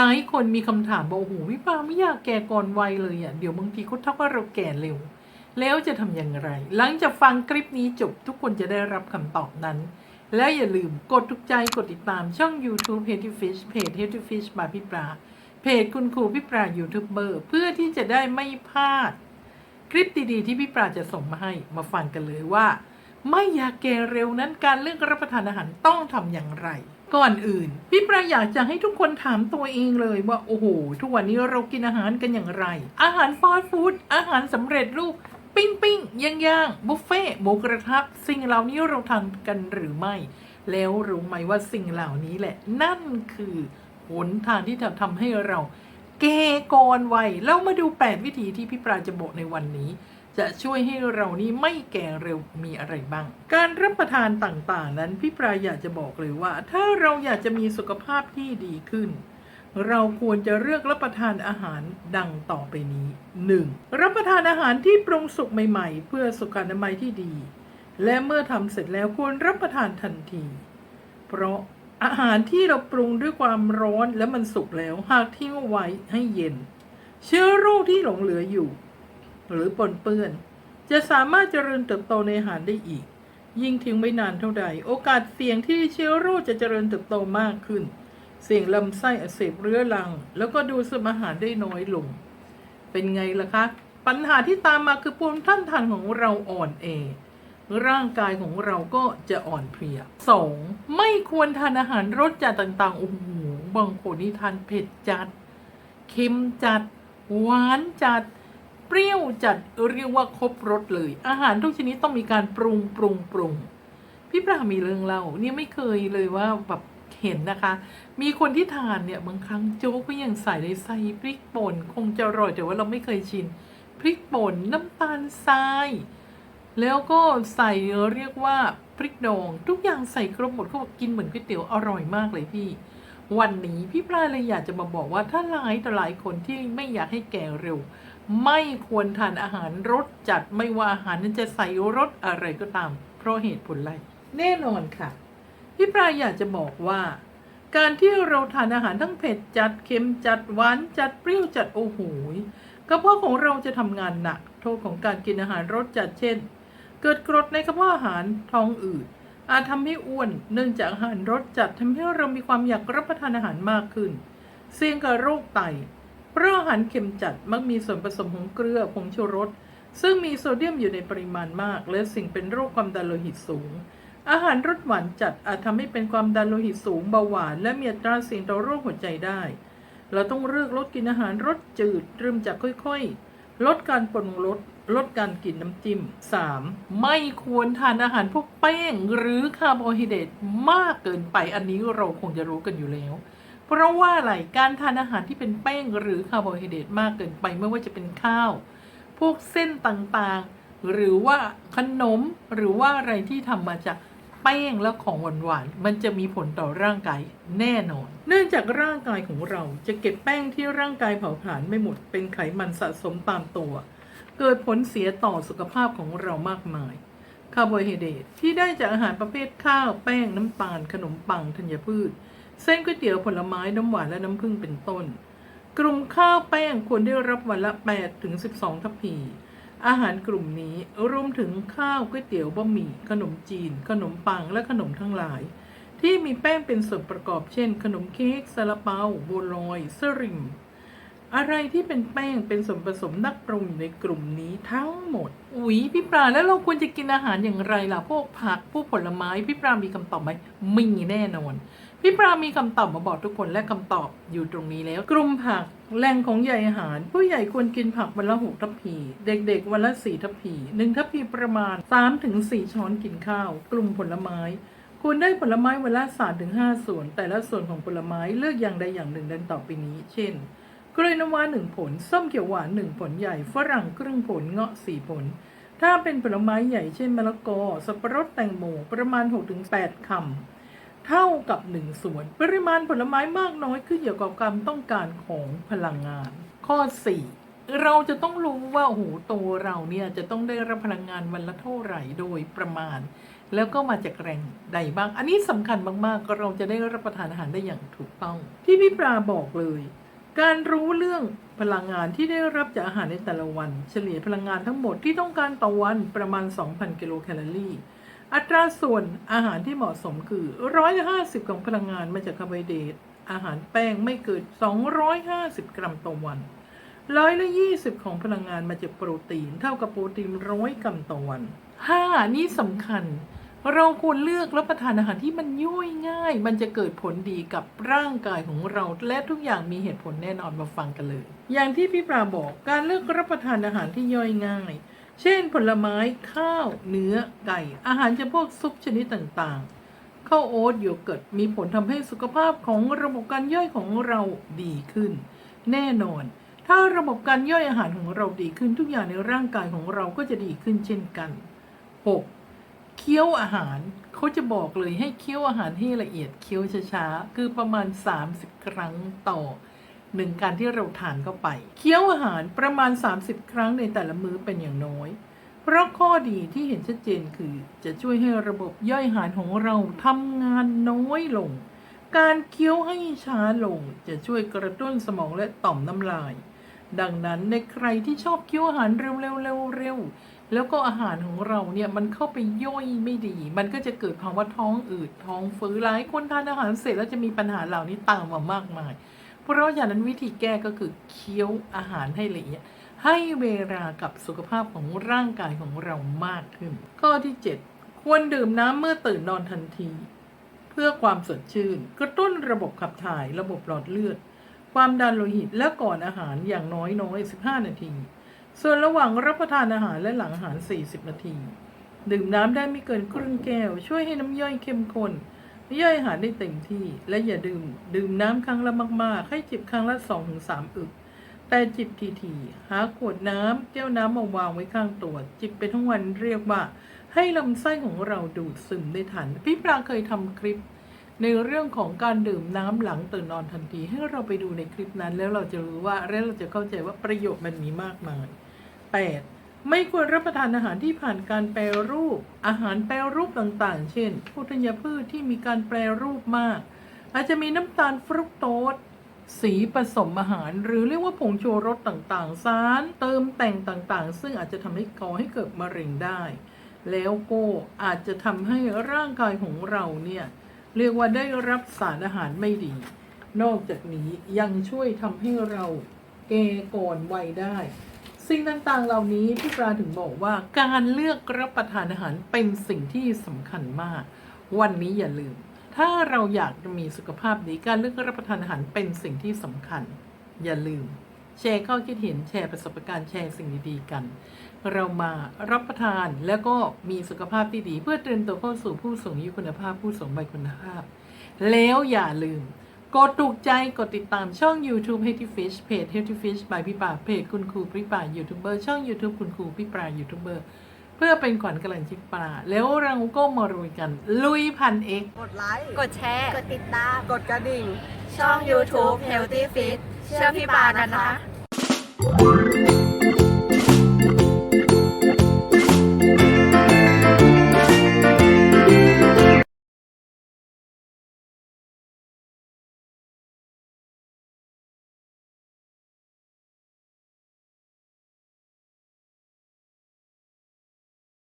หลายคนมีคำถามบอกโอ้โหพี่ปาไม่อยากแก่ก่อนวัยเลยอะเดี๋ยวบางทีเขาทักว่าเราแก่เร็ว แล้วจะทำอย่างไร หลังจากฟังคลิปนี้จบทุกคนจะได้รับคำตอบนั้น และอย่าลืมกดทุกใจกดติดตามช่อง YouTube h e a d y Fish เพจ h e a d y Fish บาพี่ปลาเพจคุณครูพี่ปลายูทูบเบอร์เพื่อที่จะได้ไม่พลาด คลิปดีๆ ที่พี่ปลาจะส่งมาให้มาฟังกันเลยว่า ไม่อยากแก่เร็วนั้นการเลือกรับประทานอาหารต้องทำอย่างไร ก่อนอื่น พี่ปลาอยากจะให้ทุกคนถามตัวเองเลยว่าโอ้โห ทุกวันนี้เรากินอาหารกันอย่างไร อาหารฟาสต์ฟู้ดอาหารสำเร็จรูปปิ้งปิ้งย่างย่างบุฟเฟ่หมูกระทะสิ่งเหล่านี้เราทำกันหรือไม่ แล้วรู้ไหมว่าสิ่งเหล่านี้แหละ นั่นคือหนทางที่จะทำให้เราแก่ก่อนวัยเรามาดู 8 วิธีที่พี่ปราจะบอกในวันนี้ จะช่วยให้เรานี้ไม่แก่เร็วมีอะไรบ้าง การรับประทานต่างๆ นั้นพี่ปราอยากจะบอกเลยว่า ถ้าเราอยากจะมีสุขภาพที่ดีขึ้น เราควรจะเลือกรับประทานอาหารดังต่อไปนี้ 1. รับประทานอาหารที่ปรุงสุกใหม่ๆ เพื่อสุขอนามัยที่ดี และเมื่อทำเสร็จแล้วควรรับประทานทันที เพราะอาหารที่เราปรุงด้วยความร้อนและมันสุกแล้ว หากทิ้งไว้ให้เย็น เชื้อโรคที่หลงเหลืออยู่ หรือปนเปื้อน จะสามารถเจริญเติบโตในอาหารได้อีก ยิ่งทิ้งไว้นานเท่าใด โอกาสเสี่ยงที่เชื้อโรคจะเจริญเติบโตมากขึ้น เสี่ยงลำไส้อักเสบเรื้อรัง แล้วก็ดูดซึมอาหารได้น้อยลง เป็นไงล่ะคะ ปัญหาที่ตามมาคือภูมิต้านทานของเราอ่อนแอร่างกายของเราก็จะอ่อนเพลีย 2. ไม่ควรทานอาหารรสจัดต่างๆ โอ้โห บางคนนี่ทานเผ็ดจัด เค็มจัด หวานจัด เปรี้ยวจัดเรียกว่าครบรสเลย อาหารทุกชนิดต้องมีการปรุงปรุงปรุงพี่ปรามีเรื่องเล่าเนี่ยไม่เคยเลยว่าแบบเห็นนะคะ มีคนที่ทานเนี่ยบางครั้งโจ๊กก็ยังใส่ในใส่พริกป่นคงจะอร่อยแต่ว่าเราไม่เคยชินพริกป่นน้ำตาลทราย แล้วก็ใส่เรียกว่าพริกดองทุกอย่างใส่ครบหมดเขาบอกกินเหมือนก๋วยเตี๋ยวอร่อยมากเลยพี่ วันนี้พี่ปลาเลยอยากจะมาบอกว่าถ้าหลายต่อหลายคนที่ไม่อยากให้แก่เร็ว ไม่ควรทานอาหารรสจัดไม่ว่าอาหารนั้นจะใส่รสอะไรก็ตาม เพราะเหตุผลอะไร แน่นอนค่ะ พี่ปลาอยากจะบอกว่า การที่เราทานอาหารทั้งเผ็ดจัดเค็มจัดหวานจัดเปรี้ยวจัดโอ้โหกระเพาะของเราจะทำงานหนัก โทษของการกินอาหารรสจัดเช่น เกิดกรดในกระเพาะอาหารท้องอืดอาจทำให้อ้วน เนื่องจากอาหารรสจัดทำให้เรามีความอยากรับประทานอาหารมากขึ้น เสี่ยงกับโรคไต ราะอาหารเค็มจัดมักมีส่วนผสมของเกลือผงชูรส ซึ่งมีโซเดียมอยู่ในปริมาณมาก และสิ่งเป็นโรคความดันโลหิตสูง อาหารรสหวานจัดอาจทำให้เป็นความดันโลหิตสูงเบาหวาน และมีอัตราเสี่ยงต่อโรคหัวใจได้ เราต้องเลือกลดกินอาหารรสจืดเริ่มจากค่อยๆ ลดการปรุงรสลดการกินน้ำจิ้ม 3. ไม่ควรทานอาหารพวกแป้ง หรือคาร์โบไฮเดรตมากเกินไปอันนี้เราคงจะรู้กันอยู่แล้ว เพราะว่าอะไรการทานอาหารที่เป็นแป้งหรือคาร์โบไฮเดรตมากเกินไปไม่ว่าจะเป็นข้าว พวกเส้นต่างๆ หรือว่าขนมหรือว่าอะไรที่ทำมาจากแป้งและของหวานๆ มันจะมีผลต่อร่างกายแน่นอน เนื่องจากร่างกายของเราจะเก็บแป้งที่ร่างกายเผาผลาญไม่หมดเป็นไขมันสะสมตามตัว เกิดผลเสียต่อสุขภาพของเรามากมาย คาร์โบไฮเดรตที่ได้จากอาหารประเภทข้าว แป้งน้ำตาล ขนมปังธัญพืช เส้นก๋วยเตี๋ยวผลไม้น้ำหวานและน้ำผึ้งเป็นต้น กลุ่มข้าวแป้งควรได้รับวันละ8ถึง12 ทัพพี อาหารกลุ่มนี้รวมถึงข้าวก๋วยเตี๋ยวบะหมี่ขนมจีน ขนมปังและขนมทั้งหลาย ที่มีแป้งเป็นส่วนประกอบเช่น ขนมเค้กซาลาเปาบัวลอยสริมอะไรที่เป็นแป้งเป็นส่วนผสมนักปรุงอยู่ในกลุ่มนี้ทั้งหมด อุ๊ยพี่ปลาแล้วเราควรจะกินอาหารอย่างไรล่ะพวกผักพวกผลไม้พี่ปลามีคำตอบไหมมีแน่นอน พี่ปลามีคำตอบมาบอกทุกคนและคำตอบอยู่ตรงนี้แล้ว กลุ่มผักแหล่งของใยอาหาร ผู้ใหญ่ควรกินผักวันละหกทัพพี เด็กๆ วันละสี่ทัพพีหนึ่งทัพพีประมาณ3ถึง4ช้อนกินข้าว กลุ่มผลไม้คุณได้ผลไม้วันละสามถึงห้าส่วน แต่ละส่วนของผลไม้เลือกอย่างใดอย่างหนึ่งดังต่อไปนี้ เช่นกล้วยน้ำว้าหนึ่งผล ส้มเขียวหวานหนึ่งผลใหญ่ ฝรั่งครึ่งผล เงาะสี่ผล ถ้าเป็นผลไม้ใหญ่เช่นมะละกอ สับปะรดแตงโม ประมาณ 6-8 คำ เท่ากับหนึ่งส่วน ปริมาณผลไม้มากน้อยขึ้นอยู่กับความต้องการของพลังงาน ข้อ 4เราจะต้องรู้ว่าโอ้โหตัวเราเนี่ยจะต้องได้รับพลังงานวันละเท่าไหร่โดยประมาณ แล้วก็มาจากแหล่งใดบ้าง อันนี้สำคัญมากๆเราจะได้รับประทานอาหารได้อย่างถูกต้อง ที่พี่ปลาบอกเลย การรู้เรื่องพลังงานที่ได้รับจากอาหารในแต่ละวัน เฉลี่ยพลังงานทั้งหมดที่ต้องการต่อวันประมาณ 2,000 กิโลแคลอรี่ อัตราส่วนอาหารที่เหมาะสมคือ 150 ของพลังงานมาจากคาร์โบไฮเดรตอาหารแป้งไม่เกิน 250 กรัมต่อวันร้อยละ20ของพลังงานมาจากโปรตีน เท่ากับโปรตีนร้อยกรัมต่อวัน 5. นี่สำคัญ เราควรเลือกรับประทานอาหารที่มันย่อยง่าย มันจะเกิดผลดีกับร่างกายของเรา และทุกอย่างมีเหตุผลแน่นอนมาฟังกันเลย อย่างที่พี่ปราบอกการเลือกรับประทานอาหารที่ย่อยง่าย เช่น ผลไม้ข้าว เนื้อไก่ อาหารจำพวกซุปชนิดต่างๆข้าวโอ๊ตโยเกิร์ตมีผลทำให้สุขภาพของระบบการย่อยของเราดีขึ้น แน่นอน ถ้าระบบการย่อยอาหารของเราดีขึ้นทุกอย่างในร่างกายของเราก็จะดีขึ้นเช่นกัน 6. เคี้ยวอาหารเขาจะบอกเลยให้เคี้ยวอาหารให้ละเอียดเคี้ยวช้าๆคือประมาณ 30 ครั้งต่อ หนึ่งการที่เราทานเข้าไป เคี้ยวอาหารประมาณ 30 ครั้งในแต่ละมื้อเป็นอย่างน้อย เพราะข้อดีที่เห็นชัดเจนคือจะช่วยให้ระบบย่อยอาหารของเราทำงานน้อยลง การเคี้ยวให้ช้าลงจะช่วยกระตุ้นสมองและต่อมน้ำลาย ดังนั้นในใครที่ชอบเคี้ยวอาหารเร็วๆเร็วๆแล้วก็อาหารของเราเนี่ยมันเข้าไปย่อยไม่ดี มันก็จะเกิดภาวะท้องอืดท้องฝือหลายคนทานอาหารเสร็จแล้วจะมีปัญหาเหล่านี้ตามมามากมาย เพราะฉะนั้นวิธีแก้ก็คือเคี้ยวอาหารให้ละเอียดให้เวลากับสุขภาพของร่างกายของเรามากขึ้น ข้อที่ 7 ควรดื่มน้ำเมื่อตื่นนอนทันที เพื่อความสดชื่น กระตุ้นระบบขับถ่ายระบบหลอดเลือด ความดันโลหิตและก่อนอาหารอย่างน้อยน้อย15 นาที ส่วนระหว่างรับประทานอาหารและหลังอาหาร 40 นาที ดื่มน้ำได้ไม่เกินครึ่งแก้ว ช่วยให้น้ำย่อยเข้มข้น ย่อยอาหารได้เต็มที่ และอย่าดื่ม ดื่มน้ำครั้งละมาก ๆ ให้จิบครั้งละ2-3อึก แต่จิบทีๆหาขวดน้ำแก้วน้ำมาวางไว้ข้างตัว จิบไปทั้งวันเรียกว่า ให้ลำไส้ของเราดูดซึมได้ทัน พี่ปลาเคยทำคลิป ในเรื่องของการดื่มน้ำหลังตื่นนอนทันที ให้เราไปดูในคลิปนั้นแล้วเราจะรู้ว่าแล้วเราจะเข้าใจว่าประโยชน์มันมีมากมาย 8. ไม่ควรรับประทานอาหารที่ผ่านการแปรรูป อาหารแปรรูปต่างๆ เช่นพุธัญพืชที่มีการแปรรูปมาก อาจจะมีน้ำตาลฟรุกโตสสีผสมอาหาร หรือเรียกว่าผงชูรสต่างๆ สารเติมแต่งต่างๆ ซึ่งอาจจะทำให้ก่อให้เกิดมะเร็งได้ แล้วก็อาจจะทำให้ร่างกายของเราเนี่ยเรียกว่าได้รับสารอาหารไม่ดี นอกจากนี้ยังช่วยทำให้เราแก่ก่อนวัยได้ สิ่งต่างๆ เหล่านี้พี่ปลาถึงบอกว่าการเลือกรับประทานอาหารเป็นสิ่งที่สำคัญมาก วันนี้อย่าลืม ถ้าเราอยากมีสุขภาพดีการเลือกรับประทานอาหารเป็นสิ่งที่สำคัญ อย่าลืม แชร์ข้อคิดเห็นแชร์ประสบการณ์แชร์สิ่งดีๆกัน เรามารับประทานแล้วก็มีสุขภาพที่ดี เพื่อเตรียมตัวเข้าสู่ผู้สูงอายุคุณภาพผู้สูงวัยคุณภาพ แล้วอย่าลืม กดถูกใจกดติดตามช่อง YouTube Healthy Fish เพจ Healthy Fish by พี่ป่าเพจคุณครูพี่ป่ายูทูบเบอร์ช่อง YouTube คุณครูพี่ป่ายูทูบเบอร์เพื่อเป็นขวัญกำลังจิตปลาแล้วเราก็มารุยกัน ลุยพันเอกกดไลค์ กดแชร์ กดติดตาม กดกระดิ่ง ช่อง YouTube Healthy Fit เชื่อพี่ปากันนะคะ